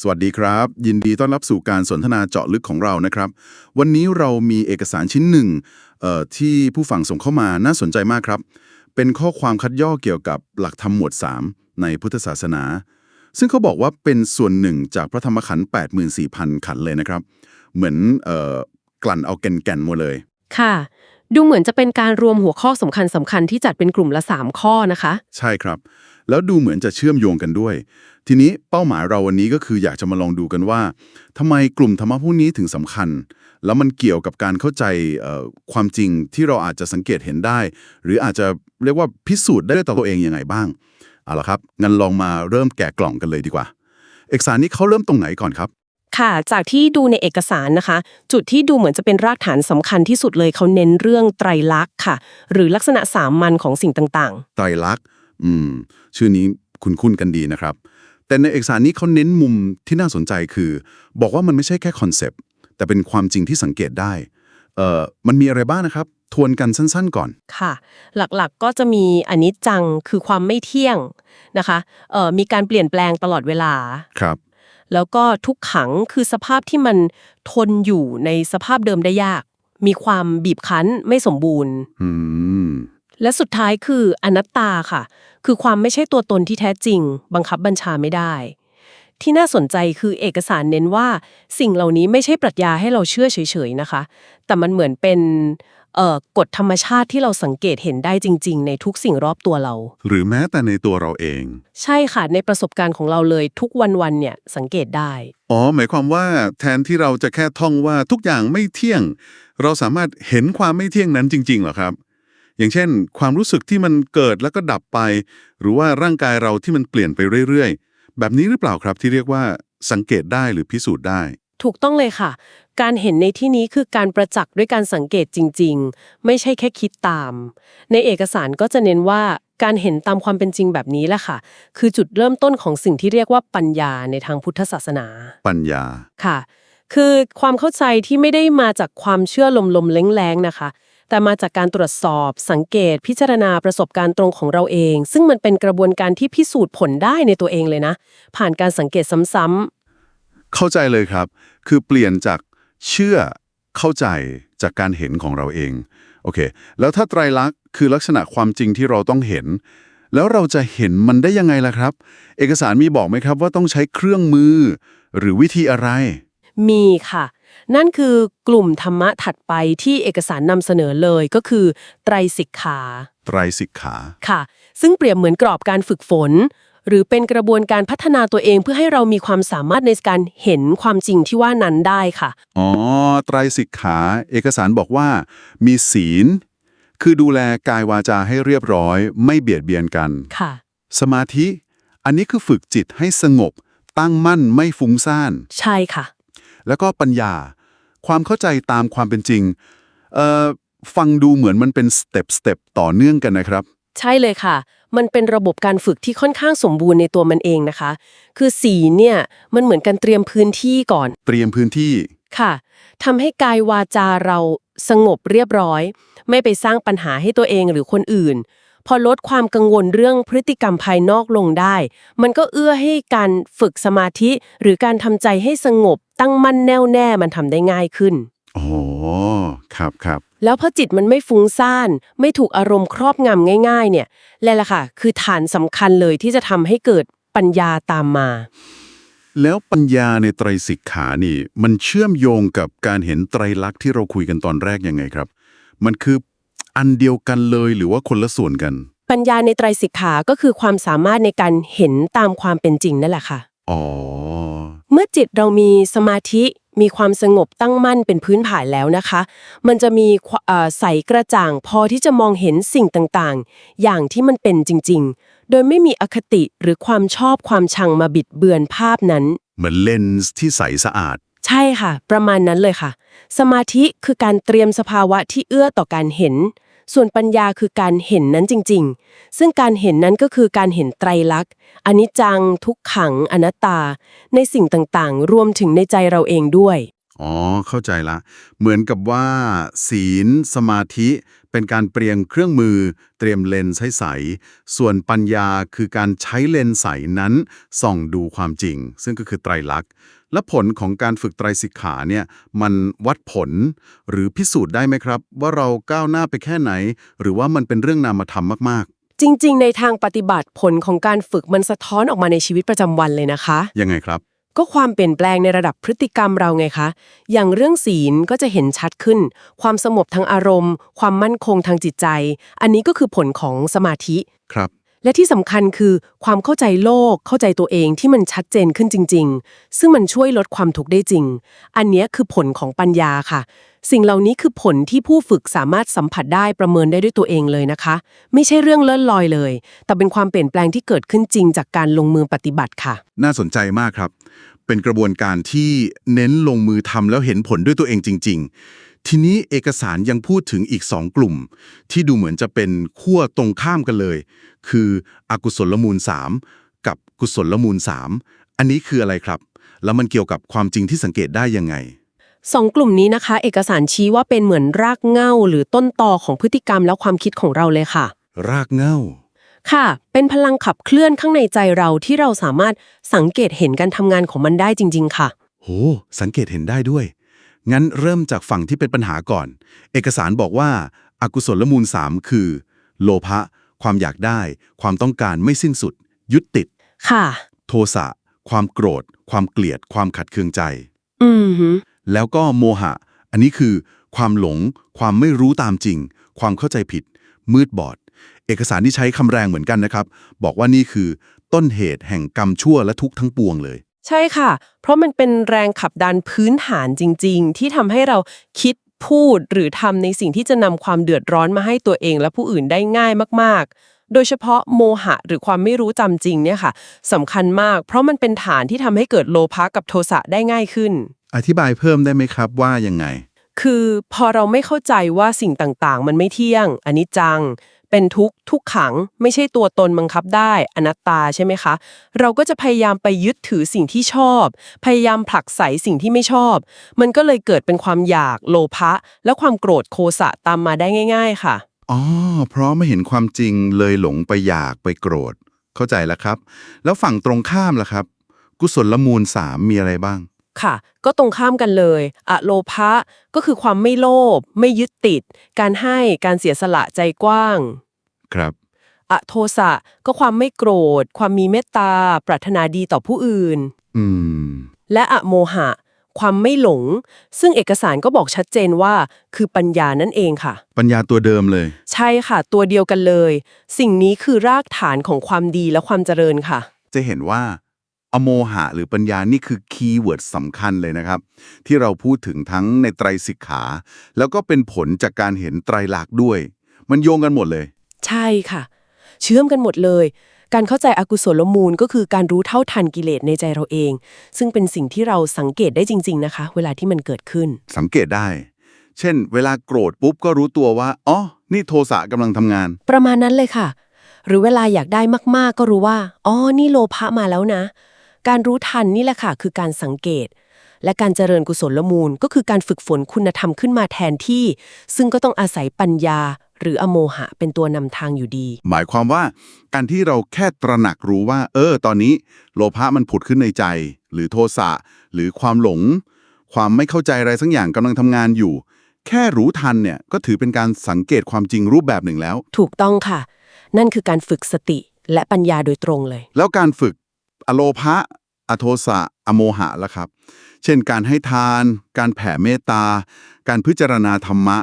สวัสดีครับ ยินดีต้อนรับสู่การสนทนาเจาะลึกของเรานะครับ วันนี้เรามีเอกสารชิ้นหนึ่งเอ่อที่ผู้ฟังส่งเข้ามาน่าสนใจมากครับ เป็นข้อความคัดย่อเกี่ยวกับหลักธรรมหมวด 3 ในพุทธศาสนา ซึ่งเขาบอกว่าเป็นส่วนหนึ่งจากพระธรรมขันธ์84,000 ขันธ์เลยนะครับ เหมือนเอ่อกลั่นเอาแก่นๆหมดเลย ค่ะ ดูเหมือนจะเป็นการรวมหัวข้อสำคัญสำคัญๆที่จัดเป็นกลุ่มละ 3 ข้อนะคะ ใช่ครับ แล้วดูเหมือนจะเชื่อมโยงกันด้วย ทีนี้เป้าหมายเราวันนี้ก็คืออยากจะมาลองดูกันว่าทำไมกลุ่มธรรมะพวกนี้ถึงสำคัญ แล้วมันเกี่ยวกับการเข้าใจเอ่อความจริงที่เราอาจจะสังเกตเห็นได้ หรืออาจจะเรียกว่าพิสูจน์ได้ด้วยตัวเองยังไงบ้างเอาละครับงั้นลองมาเริ่มแกะกล่องกันเลยดีกว่า เอกสารนี้เขาเริ่มตรงไหนก่อนครับค่ะ จากที่ดูในเอกสารนะคะ จุดที่ดูเหมือนจะเป็นรากฐานสำคัญที่สุดเลยเขาเน้นเรื่องไตรลักษณ์ค่ะ หรือลักษณะสามัญของสิ่งต่างไตรลักษณ์ อืม ชื่อนี้คุณคุ้นๆกันดีนะครับ แต่ในเอกสารนี้เขาเน้นมุมที่น่าสนใจคือ บอกว่ามันไม่ใช่แค่คอนเซปต์แต่เป็นความจริงที่สังเกตได้เอ่อมันมีอะไรบ้างนะครับ ทวนกันสั้นๆก่อนๆค่ะ หลักๆก็จะมีอนิจจังคือความไม่เที่ยงนะคะเอ่อมีการเปลี่ยนแปลงตลอดเวลาครับ แล้วก็ทุกขังคือสภาพที่มันทนอยู่ในสภาพเดิมได้ยาก มีความบีบคั้นไม่สมบูรณ์ อืม และสุดท้ายคืออนัตตาค่ะ คือความไม่ใช่ตัวตนที่แท้จริง บังคับบัญชาไม่ได้ ที่น่าสนใจคือเอกสารเน้นว่า สิ่งเหล่านี้ไม่ใช่ปรัชญาให้เราเชื่อเฉยๆนะคะ แต่มันเหมือนเป็นเอ่อกฎธรรมชาติที่เราสังเกตเห็นได้จริง ๆ ในทุกสิ่งรอบตัวเรา หรือแม้แต่ในตัวเราเอง ใช่ค่ะ ในประสบการณ์ของเราเลยทุกวันๆเนี่ยสังเกตได้ อ๋อ หมายความว่าแทนที่เราจะแค่ท่องว่าทุกอย่างไม่เที่ยง เราสามารถเห็นความไม่เที่ยงนั้นจริงๆเหรอครับ อย่างเช่น ความรู้สึกที่มันเกิดแล้วก็ดับไป หรือว่าร่างกายเราที่มันเปลี่ยนไปเรื่อยๆ แบบนี้หรือเปล่าครับที่เรียกว่าสังเกตได้หรือพิสูจน์ได้ ถูกต้องเลยค่ะ การเห็นในที่นี้คือการประจักษ์ด้วยการสังเกตจริง ๆ ไม่ใช่แค่คิดตาม ในเอกสารก็จะเน้นว่าการเห็นตามความเป็นจริงแบบนี้แหละค่ะ คือจุดเริ่มต้นของสิ่งที่เรียกว่าปัญญาในทางพุทธศาสนา ปัญญาค่ะ คือความเข้าใจที่ไม่ได้มาจากความเชื่อลมๆแรงๆนะคะ แต่มาจากการตรวจสอบ สังเกต พิจารณาประสบการณ์ตรงของเราเอง ซึ่งมันเป็นกระบวนการที่พิสูจน์ผลได้ในตัวเองเลยนะ ผ่านการสังเกตซ้ำๆเข้าใจเลยครับ คือเปลี่ยนจากเชื่อเข้าใจจากการเห็นของเราเองโอเค แล้วถ้าไตรลักษณ์คือลักษณะความจริงที่เราต้องเห็น แล้วเราจะเห็นมันได้ยังไงล่ะครับ เอกสารมีบอกไหมครับว่าต้องใช้เครื่องมือ หรือวิธีอะไร มีค่ะ นั่นคือกลุ่มธรรมะถัดไปที่เอกสารนำเสนอเลยก็คือไตรสิกขาไตรสิกขาค่ะ ซึ่งเปรียบเหมือนกรอบการฝึกฝน หรือเป็นกระบวนการพัฒนาตัวเองเพื่อให้เรามีความสามารถในการเห็นความจริงที่ว่านั้นได้ค่ะ อ๋อไตรสิกขา เอกสารบอกว่า มีศีล คือดูแลกายวาจาให้เรียบร้อย ไม่เบียดเบียนกัน ค่ะ สมาธิ อันนี้คือฝึกจิตให้สงบ ตั้งมั่นไม่ฟุ้งซ่าน ใช่ค่ะ แล้วก็ปัญญา ความเข้าใจตามความเป็นจริงเอ่อฟังดูเหมือนมันเป็นสเต็ปสเต็ปต่อเนื่องกันนะครับ ใช่เลยค่ะ มันเป็นระบบการฝึกที่ค่อนข้างสมบูรณ์ในตัวมันเองนะคะ คือสีลเนี่ยมันเหมือนการเตรียมพื้นที่ก่อน เตรียมพื้นที่ค่ะทำให้กายวาจาเราสงบเรียบร้อย ไม่ไปสร้างปัญหาให้ตัวเองหรือคนอื่น พอลดความกังวลเรื่องพฤติกรรมภายนอกลงได้ มันก็เอื้อให้การฝึกสมาธิ หรือการทำใจให้สงบ ตั้งมั่นแน่วแน่มันทำได้ง่ายขึ้น อ๋อ ครับครับ แล้วพอจิตมันไม่ฟุ้งซ่าน ไม่ถูกอารมณ์ครอบงำง่าย ๆ เนี่ยแหละค่ะ คือฐานสำคัญเลยที่จะทำให้เกิดปัญญาตามมา แล้วปัญญาในไตรสิกขานี่ มันเชื่อมโยงกับการเห็นไตรลักษณ์ที่เราคุยกันตอนแรกยังไงครับ มันคือ อันเดียวกันเลยหรือว่าคนละส่วนกัน ปัญญาในไตรสิกขาก็คือความสามารถในการเห็นตามความเป็นจริงนั่นแหละค่ะ อ๋อ เมื่อจิตเรามีสมาธิมีความสงบตั้งมั่นเป็นพื้นฐานแล้วนะคะ มันจะมีควเอ่อใสกระจ่างพอที่จะมองเห็นสิ่งต่างๆ อย่างที่มันเป็นจริง ๆ โดยไม่มีอคติหรือความชอบความชังมาบิดเบือนภาพนั้น เหมือนเลนส์ที่ใสสะอาด ใช่ค่ะ ประมาณนั้นเลยค่ะ สมาธิคือการเตรียมสภาวะที่เอื้อต่อการเห็น ส่วนปัญญาคือการเห็นนั้นจริง ๆ ซึ่งการเห็นนั้นก็คือการเห็นไตรลักษณ์อนิจจัง ทุกขัง อนัตตา ในสิ่งต่างๆ รวมถึงในใจเราเองด้วย อ๋อ เข้าใจละ เหมือนกับว่า ศีล สมาธิ เป็นการเปลี่ยนเครื่องมือ เตรียมเลนส์ให้ใสส่วนปัญญาคือการใช้เลนส์ใสนั้นส่องดูความจริง ซึ่งก็คือไตรลักษณ์ และผลของการฝึกไตรสิกขาเนี่ยมันวัดผลหรือพิสูจน์ได้ไหมครับ ว่าเราก้าวหน้าไปแค่ไหน หรือว่ามันเป็นเรื่องนามธรรมมากจริง ๆ ในทางปฏิบัติผลของการฝึกมันสะท้อนออกมาในชีวิตประจำวันเลยนะคะๆยังไงครับ ก็ความเปลี่ยนแปลงในระดับพฤติกรรมเราไงคะ อย่างเรื่องศีลก็จะเห็นชัดขึ้น ความสงบทางอารมณ์ ความมั่นคงทางจิตใจ อันนี้ก็คือผลของสมาธิ ครับ และที่สำคัญคือความเข้าใจโลกเข้าใจตัวเองที่มันชัดเจนขึ้นจริง ๆ ซึ่งมันช่วยลดความทุกข์ได้จริง อันนี้คือผลของปัญญาค่ะ สิ่งเหล่านี้คือผลที่ผู้ฝึกสามารถสัมผัสได้ประเมินได้ด้วยตัวเองเลยนะคะ ไม่ใช่เรื่องเลื่อนลอยเลย แต่เป็นความเปลี่ยนแปลงที่เกิดขึ้นจริงจากการลงมือปฏิบัติค่ะ น่าสนใจมากครับ เป็นกระบวนการที่เน้นลงมือทำแล้วเห็นผลด้วยตัวเองจริง ๆ ทีนี้เอกสารยังพูดถึงอีกสองกลุ่ม ที่ดูเหมือนจะเป็นขั้วตรงข้ามกันเลย คืออกุศลมูล 3 กับกุศลมูล 3 อันนี้คืออะไรครับ แล้วมันเกี่ยวกับความจริงที่สังเกตได้ยังไงสองกลุ่มนี้นะคะ เอกสารชี้ว่าเป็นเหมือนรากเหง้าหรือต้นตอของพฤติกรรมและความคิดของเราเลยค่ะ รากเหง้า ค่ะ เป็นพลังขับเคลื่อนข้างในใจเราที่เราสามารถสังเกตเห็นการทำงานของมันได้จริง ๆ ค่ะ โห สังเกตเห็นได้ด้วย งั้นเริ่มจากฝั่งที่เป็นปัญหาก่อน เอกสารบอกว่าอากุศลมูล 3 คือ โลภะ ความอยากได้ ความต้องการไม่สิ้นสุด ยึดติด ค่ะ โทสะ ความโกรธ ความเกลียด ความขัดเคืองใจ อืมฮึแล้วก็โมหะ อันนี้คือ ความหลง ความไม่รู้ตามจริง ความเข้าใจผิด มืดบอด เอกสารที่ใช้คำแรงเหมือนกันนะครับ บอกว่านี่คือ ต้นเหตุแห่งกรรมชั่วและทุกข์ทั้งปวงเลย ใช่ค่ะ เพราะมันเป็นแรงขับดันพื้นฐานจริง ๆ ที่ทำให้เราคิดพูดหรือทำในสิ่งที่จะนำความเดือดร้อนมาให้ตัวเองและผู้อื่นได้ง่ายมากๆ โดยเฉพาะโมหะหรือความไม่รู้จำจริงเนี่ยค่ะสำคัญมาก เพราะมันเป็นฐานที่ทำให้เกิดโลภะกับโทสะได้ง่ายขึ้น อธิบายเพิ่มได้ไหมครับว่ายังไง คือพอเราไม่เข้าใจว่าสิ่งต่างๆ มันไม่เที่ยงอันิจจัง เป็นทุกทุกขัง ไม่ใช่ตัวตนบังคับได้ อนัตตาใช่ไหมคะ เราก็จะพยายามไปยึดถือสิ่งที่ชอบ พยายามผลักไสสิ่งที่ไม่ชอบ มันก็เลยเกิดเป็นความอยากโลภะและความโกรธโคสะตามมาได้ง่าย ๆ ค่ะอ๋อเพราะไม่เห็นความจริงเลยหลงไปอยากไปโกรธ เข้าใจแล้วครับ แล้วฝั่งตรงข้ามล่ะครับ กุศลมูลสามมีอะไรบ้าง ค่ะ ก็ตรงข้ามกันเลยอะโลภะก็คือความไม่โลภไม่ยึดติด การให้การเสียสละใจกว้าง ครับ อะโทสะก็ความไม่โกรธ ความมีเมตตา ปรารถนาดีต่อผู้อื่น อืม และอะโมหะ ความไม่หลง ซึ่งเอกสารก็บอกชัดเจนว่า คือปัญญานั่นเองค่ะ ปัญญาตัวเดิมเลย ใช่ค่ะ ตัวเดียวกันเลย สิ่งนี้คือรากฐานของความดีและความเจริญค่ะ จะเห็นว่า อโมหะหรือปัญญานี่คือคีย์เวิร์ดสำคัญเลยนะครับ ที่เราพูดถึงทั้งในไตรสิกขา แล้วก็เป็นผลจากการเห็นไตรลักษณ์ด้วย มันโยงกันหมดเลย ใช่ค่ะ เชื่อมกันหมดเลย การเข้าใจอกุศลมูลก็คือการรู้เท่าทันกิเลสในใจเราเอง ซึ่งเป็นสิ่งที่เราสังเกตได้จริง ๆนะคะ เวลาที่มันเกิดขึ้น สังเกตได้ เช่น เวลาโกรธปุ๊บก็รู้ตัวว่าอ๋อนี่โทสะกำลังทำงาน ประมาณนั้นเลยค่ะ หรือเวลาอยากได้มากๆ ก็รู้ว่าอ๋อนี่โลภะมาแล้วนะ การรู้ทันนี่แหละค่ะคือการสังเกต และการเจริญกุศลมูลก็คือการฝึกฝนคุณธรรมขึ้นมาแทนที่ ซึ่งก็ต้องอาศัยปัญญา หรืออโมหะเป็นตัวนำทางอยู่ดี หมายความว่าการที่เราแค่ตระหนักรู้ว่า เออ ตอนนี้ โลภะมันผุดขึ้นในใจ หรือโทสะหรือความหลง ความไม่เข้าใจอะไรสักอย่างกำลังทำงานอยู่ แค่รู้ทันเนี่ยก็ถือเป็นการสังเกตความจริงรูปแบบหนึ่งแล้ว ถูกต้องค่ะ นั่นคือการฝึกสติและปัญญาโดยตรงเลย แล้วการฝึก อโลภะอโทสะอโมหะล่ะครับ เช่นการให้ทาน การแผ่เมตตา การพิจารณาธรรมะ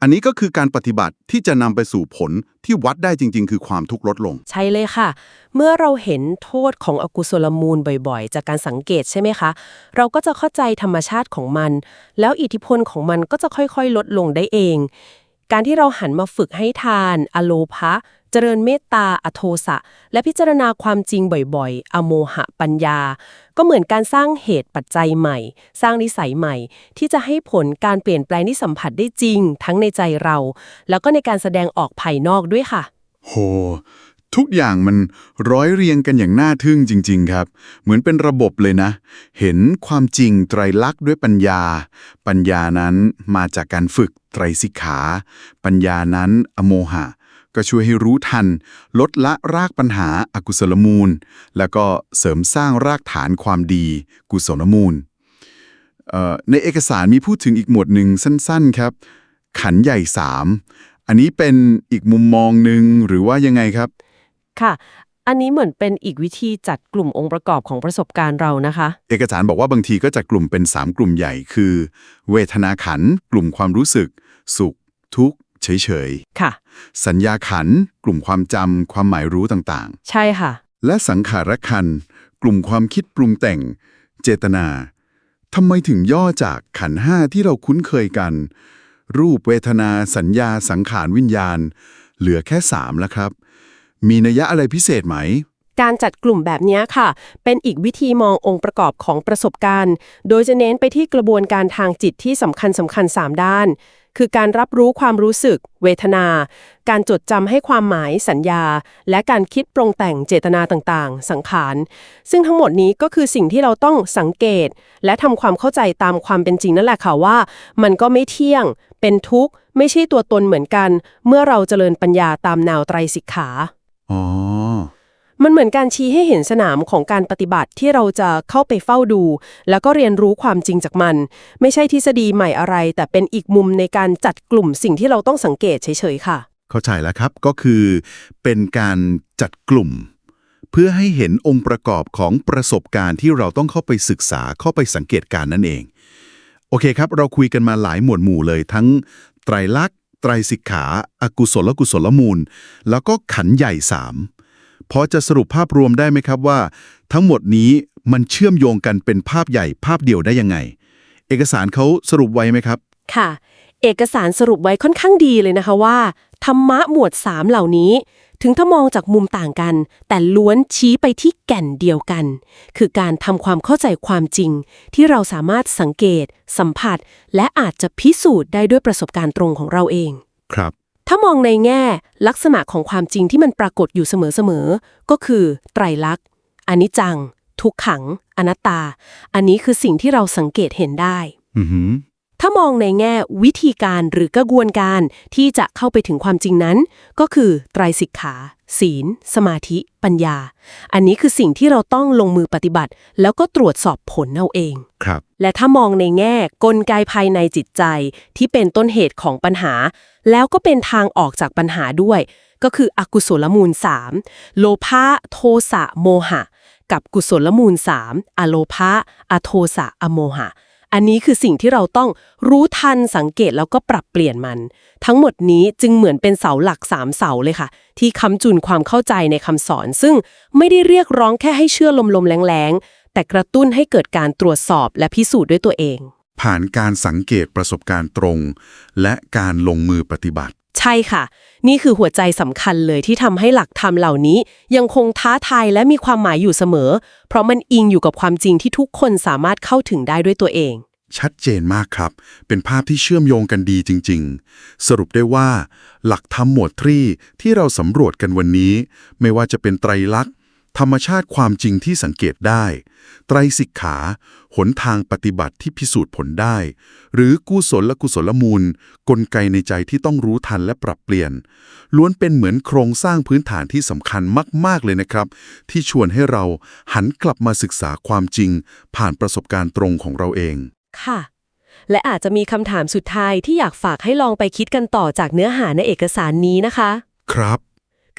อันนี้ก็คือการปฏิบัติที่จะนำไปสู่ผลที่วัดได้จริง ๆ คือความทุกข์ลดลง ใช่เลยค่ะ เมื่อเราเห็นโทษของอกุศลมูลบ่อยๆ จากการสังเกตใช่ไหมคะ เราก็จะเข้าใจธรรมชาติของมัน แล้วอิทธิพลของมันก็จะค่อยๆ ลดลงได้เอง การที่เราหันมาฝึกให้ทาน อโลภะ เจริญเมตตา อโทสะ และพิจารณาความจริงบ่อยๆ อโมหะปัญญา ก็เหมือนการสร้างเหตุปัจจัยใหม่ สร้างนิสัยใหม่ ที่จะให้ผลการเปลี่ยนแปลงที่สัมผัสได้จริง ทั้งในใจเรา แล้วก็ในการแสดงออกภายนอกด้วยค่ะ โห ทุกอย่างมันร้อยเรียงกันอย่างน่าทึ่งจริง ๆ ครับ เหมือนเป็นระบบเลยนะ เห็นความจริงไตรลักษณ์ด้วยปัญญา ปัญญานั้นมาจากการฝึกไตรสิกขา ปัญญานั้นอโมหะ ก็ช่วยให้รู้ทัน ลดละรากปัญหาอากุศลมูล แล้วก็เสริมสร้างรากฐานความดี กุศลมูล ในเอกสารมีพูดถึงอีกหมวดหนึ่งสั้น ๆ ครับ ขันใหญ่สามอันนี้เป็นอีกมุมมองหนึ่งหรือว่ายังไงครับ ค่ะ อันนี้เหมือนเป็นอีกวิธีจัดกลุ่มองค์ประกอบของประสบการณ์เรานะคะ เอกสารบอกว่าบางทีก็จัดกลุ่มเป็น 3 กลุ่มใหญ่คือ เวทนาขันธ์กลุ่มความรู้สึก สุข ทุกข์เฉยค่ะๆสัญญาขันธ์กลุ่มความจำความหมายรู้ต่างใช่ค่ะๆและสังขารขันธ์กลุ่มความคิดปรุงแต่ง เจตนาทำไมถึงย่อจากขันธ์ห้าที่เราคุ้นเคยกัน รูปเวทนาสัญญาสังขารวิญญาณ เหลือแค่สามแล้วครับ มีนัยยะอะไรพิเศษไหม การจัดกลุ่มแบบนี้ค่ะ เป็นอีกวิธีมององค์ประกอบของประสบการณ์ โดยจะเน้นไปที่กระบวนการทางจิตที่สำคัญสำคัญ3ด้าน คือการรับรู้ความรู้สึก เวทนา การจดจำให้ความหมายสัญญา และการคิดปรงแต่งเจตนาต่างๆ สังขาร ซึ่งทั้งหมดนี้ก็คือสิ่งที่เราต้องสังเกต และทำความเข้าใจตามความเป็นจริงนั่นแหละค่ะว่า มันก็ไม่เที่ยง เป็นทุกข์ ไม่ใช่ตัวตนเหมือนกัน เมื่อเราเจริญปัญญาตามแนวไตรสิกขา อ๋อ มันเหมือนการชี้ให้เห็นสนามของการปฏิบัติที่เราจะเข้าไปเฝ้าดู แล้วก็เรียนรู้ความจริงจากมัน ไม่ใช่ทฤษฎีใหม่อะไร แต่เป็นอีกมุมในการจัดกลุ่มสิ่งที่เราต้องสังเกตเฉยๆค่ะ เข้าใจแล้วครับก็คือ เป็นการจัดกลุ่ม เพื่อให้เห็นองค์ประกอบของประสบการณ์ที่เราต้องเข้าไปศึกษาเข้าไปสังเกตการณ์นั่นเอง โอเคครับ เราคุยกันมาหลายหมวดหมู่เลยทั้งไตรลักษณ ไตรสิกขาอากุศลกุศลมูล แล้วก็ขันใหญ่สามพอจะสรุปภาพรวมได้ไหมครับว่า ทั้งหมดนี้มันเชื่อมโยงกันเป็นภาพใหญ่ภาพเดียวได้ยังไง เอกสารเขาสรุปไว้ไหมครับ ค่ะ เอกสารสรุปไว้ค่อนข้างดีเลยนะคะว่าธรรมะหมวด 3 เหล่านี้ ถึงถ้ามองจากมุมต่างกัน แต่ล้วนชี้ไปที่แก่นเดียวกัน คือการทำความเข้าใจความจริง ที่เราสามารถสังเกต สัมผัส และอาจจะพิสูจน์ได้ด้วยประสบการณ์ตรงของเราเอง ครับ ถ้ามองในแง่ลักษณะของความจริงที่มันปรากฏอยู่เสมอๆ ก็คือ ไตรลักษณ์อนิจจัง ทุกขัง อนัตตา อันนี้คือสิ่งที่เราสังเกตเห็นได้ อือหือ ถ้ามองในแง่วิธีการหรือกระบวนการที่จะเข้าไปถึงความจริงนั้น ก็คือไตรสิกขา ศีล สมาธิ ปัญญา อันนี้คือสิ่งที่เราต้องลงมือปฏิบัติ แล้วก็ตรวจสอบผลเอาเองครับ และถ้ามองในแง่กลไกภายในจิตใจ ที่เป็นต้นเหตุของปัญหา แล้วก็เป็นทางออกจากปัญหาด้วย ก็คืออกุศลมูล 3 โลภะโทสะโมหะ กับกุศลมูล 3 อโลภะอโทสะอโมหะ อันนี้คือสิ่งที่เราต้องรู้ทันสังเกตแล้วก็ปรับเปลี่ยนมัน ทั้งหมดนี้จึงเหมือนเป็นเสาหลักสามเสาเลยค่ะ ที่ค้ำจุนความเข้าใจในคำสอน ซึ่งไม่ได้เรียกร้องแค่ให้เชื่อลมๆแรงๆ แต่กระตุ้นให้เกิดการตรวจสอบและพิสูจน์ด้วยตัวเอง ผ่านการสังเกตประสบการณ์ตรง และการลงมือปฏิบัติ ใช่ค่ะ นี่คือหัวใจสำคัญเลยที่ทำให้หลักธรรมเหล่านี้ ยังคงท้าทายและมีความหมายอยู่เสมอ เพราะมันอิงอยู่กับความจริงที่ทุกคนสามารถเข้าถึงได้ด้วยตัวเอง ชัดเจนมากครับ เป็นภาพที่เชื่อมโยงกันดีจริง ๆ สรุปได้ว่า หลักธรรมหมวดทรีที่เราสำรวจกันวันนี้ ไม่ว่าจะเป็นไตรลักษณ์ ธรรมชาติความจริงที่สังเกตได้ ไตรสิกขา หนทางปฏิบัติที่พิสูจน์ผลได้ หรือกุศลและกุศลมูล กลไกในใจที่ต้องรู้ทันและปรับเปลี่ยน ล้วนเป็นเหมือนโครงสร้างพื้นฐานที่สำคัญมาก ๆ เลยนะครับ ที่ชวนให้เราหันกลับมาศึกษาความจริง ผ่านประสบการณ์ตรงของเราเอง ค่ะ และอาจจะมีคำถามสุดท้ายที่อยากฝากให้ลองไปคิดกันต่อจากเนื้อหาในเอกสารนี้นะคะ ครับ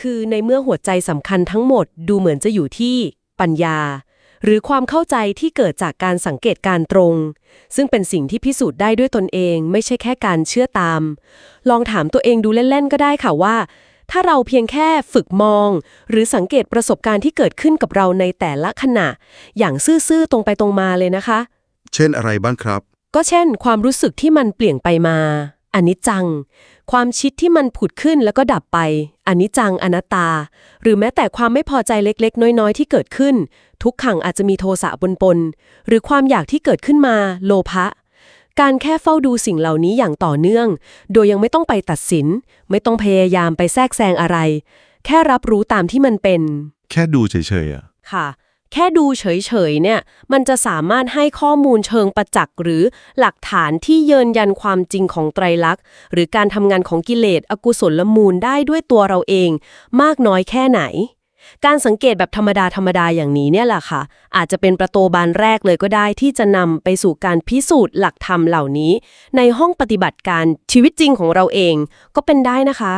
คือในเมื่อหัวใจสำคัญทั้งหมดดูเหมือนจะอยู่ที่ปัญญา หรือความเข้าใจที่เกิดจากการสังเกตการตรง ซึ่งเป็นสิ่งที่พิสูจน์ได้ด้วยตนเอง ไม่ใช่แค่การเชื่อตาม ลองถามตัวเองดูเล่น ๆ ก็ได้ค่ะว่า ถ้าเราเพียงแค่ฝึกมอง หรือสังเกตประสบการณ์ที่เกิดขึ้นกับเราในแต่ละขณะ อย่างซื่อๆตรงไปตรงมาเลยนะคะ เช่นอะไรบ้างครับ ก็เช่น ความรู้สึกที่มันเปลี่ยนไปมา อนิจจัง ความชิดที่มันผุดขึ้นแล้วก็ดับไปอนิจจังอนัตตา หรือแม้แต่ความไม่พอใจเล็กๆ น้อยๆ ที่เกิดขึ้น ทุกขังอาจจะมีโทสะปนๆหรือความอยากที่เกิดขึ้นมา โลภะการแค่เฝ้าดูสิ่งเหล่านี้อย่างต่อเนื่อง โดยยังไม่ต้องไปตัดสิน ไม่ต้องพยายามไปแทรกแซงอะไร แค่รับรู้ตามที่มันเป็น แค่ดูเฉยๆอะค่ะ แค่ดูเฉยๆเนี่ย มันจะสามารถให้ข้อมูลเชิงประจักษ์หรือหลักฐานที่ยืนยันความจริงของไตรลักษณ์ หรือการทำงานของกิเลสอกุศลมูลได้ด้วยตัวเราเอง มากน้อยแค่ไหน การสังเกตแบบธรรมดาธรรมดาอย่างนี้เนี่ยแหละค่ะ อาจจะเป็นประตูบานแรกเลยก็ได้ที่จะนำไปสู่การพิสูจน์หลักธรรมเหล่านี้ ในห้องปฏิบัติการชีวิตจริงของเราเองก็เป็นได้นะคะ